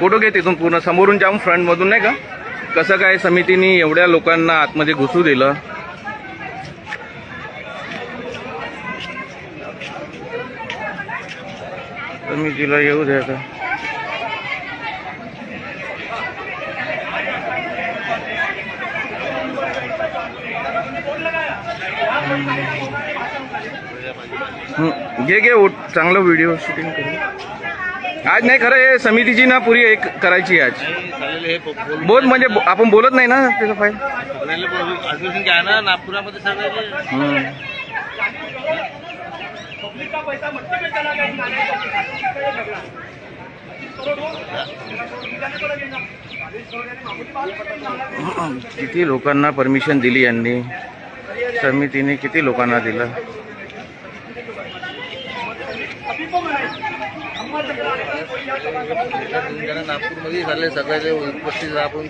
Photo घे तिथून पूर्ण. समोरून जाऊन फ्रंटमधून नाही का? कसं काय समितीने एवढ्या लोकांना आतमध्ये घुसू दिलं? समितीला येऊ द्या का घे घे चांगलं व्हिडिओ शूटिंग करू आज नाही खरं हे समितीची ना पुरी एक करायची आज. बोल. म्हणजे आपण बोलत नाही ना त्याचं ना नागपुरामध्ये. किती लोकांना परमिशन दिली यांनी? समितीने किती लोकांना दिलं? नागपूरमध्ये झाले सगळ्याचे उपस्थित राहून